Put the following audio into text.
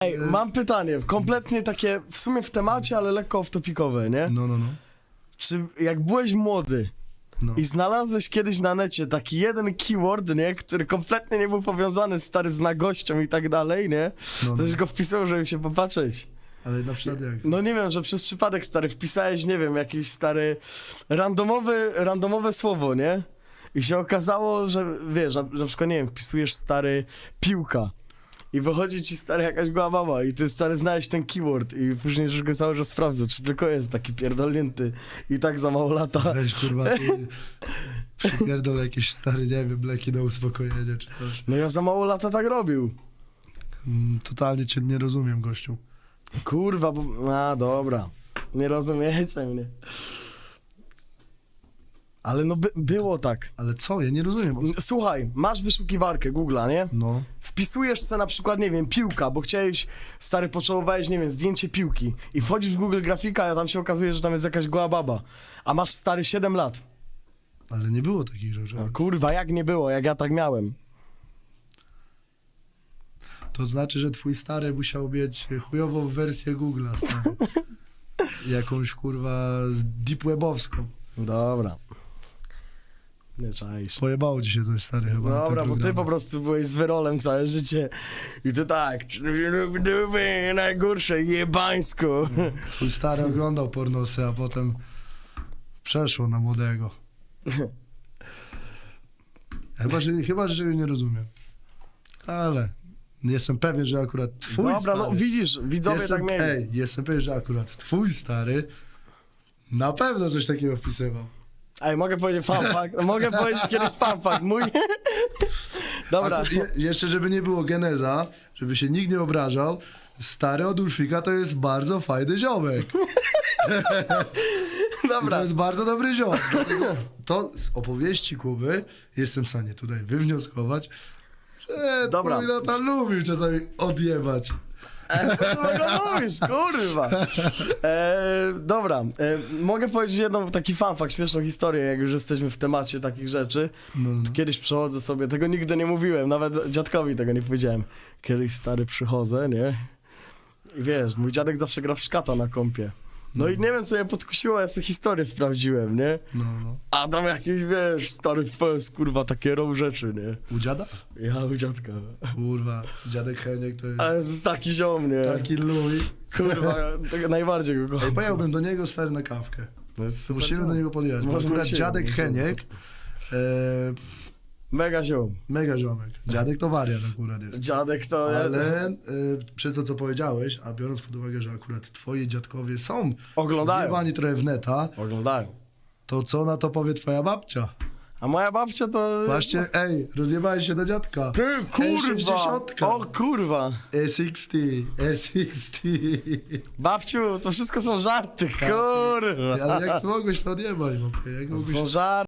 Ej, mam pytanie, kompletnie takie w sumie w temacie, ale lekko off-topicowe, nie? No, no, no. Czy jak byłeś młody no. i znalazłeś kiedyś na necie taki jeden keyword, nie? Który kompletnie nie był powiązany stary z nagością i tak dalej, nie? No, To no. już go wpisał, żeby się popatrzeć. Ale na przykład jak? No nie wiem, że przez przypadek stary wpisałeś, nie wiem, jakiś stary randomowy, randomowe słowo, nie? I się okazało, że wiesz, na, na przykład, nie wiem, wpisujesz stary piłka i wychodzi ci stary jakaś goła mama i ty stary znałeś ten keyword i później już go cały czas sprawdzę, czy tylko jest taki pierdolnięty i tak za mało lata. Weź kurwa, ty przypierdol jakieś stary, nie wiem, leki na uspokojenie czy coś. No ja za mało lata tak robił. Mm, Totalnie cię nie rozumiem, gościu. Kurwa, bo... A, dobra. Nie rozumiecie mnie. Ale no by, było tak. Ale co? Ja nie rozumiem. O co? Słuchaj, masz wyszukiwarkę Google'a, nie? No, Wpisujesz sobie na przykład, nie wiem, piłka, bo chciałeś, stary, potrzebowałeś, nie wiem, zdjęcie piłki i wchodzisz w Google Grafika, a tam się okazuje, że tam jest jakaś goła baba, a masz, stary, 7 lat. ale nie było takich rzeczy. No, kurwa, jak nie było, jak ja tak miałem. To znaczy, że twój stary musiał mieć chujową wersję Google'a, stary. Jakąś kurwa z deep webowską. Dobra. Nie czaisz. Pojebało ci się coś stary chyba. na tym Dobra, bo ty programie. po prostu byłeś z wyrolem całe życie i ty tak, najgorsze, jebańsko. Twój stary oglądał pornosy, a potem przeszło na młodego. Chyba, że, chyba, że nie rozumiem. Ale jestem pewien, że akurat twój Dobra, stary... no widzisz, widzowie jestem, tak mieli. Ej, jestem pewien, że akurat twój stary na pewno coś takiego wpisywał. Ej, mogę powiedzieć fun fact? Mogę powiedzieć kiedyś fun fact, mój... Dobra, A to je, jeszcze, żeby nie było geneza, żeby się nikt nie obrażał, stary od Ulfika to jest bardzo fajny ziomek. I dobra. to jest bardzo dobry ziomek. To z opowieści Kuby jestem w stanie tutaj wywnioskować, że Dobra. Natan lubił czasami odjebać. E, kurwa, go mówisz, kurwa. E, dobra, e, mogę powiedzieć jedną taki fun fact, śmieszną historię, jak już jesteśmy w temacie takich rzeczy. No, no. Kiedyś przychodzę sobie, tego nigdy nie mówiłem, nawet dziadkowi tego nie powiedziałem. Kiedyś stary przychodzę, nie? I wiesz, mój dziadek zawsze gra w szkata na kompie. No i nie wiem, co mnie podkusiło, ja sobie historię sprawdziłem, nie? No, no. A tam jakiś, wiesz, stary fest, kurwa, takie row rzeczy, nie? U dziada? Ja u dziadka. Kurwa, dziadek Heniek to jest Ale z taki ziom, nie? taki luj. Kurwa, najbardziej go Ej, kocham. pojechałbym do niego stary na kawkę. Super Musimy do niego podjechać. bo Akurat dziadek możemy. Heniek, e, Mega ziom. mega ziomek. Dziadek to wariat akurat jest. Dziadek to... Ale e, przez to, co powiedziałeś, a biorąc pod uwagę, że akurat twoi dziadkowie są Oglądają. zjebani trochę w neta, Oglądają. to co na to powie twoja babcia? A moja babcia to... Właśnie, ej, rozjebałeś się do dziadka. Ty, kurwa! E60. O kurwa! E60, E60. Babciu, to wszystko są żarty, kurwa! Ale jak ty mogłeś to odjebać, mopie? Jak mogłeś są żarty.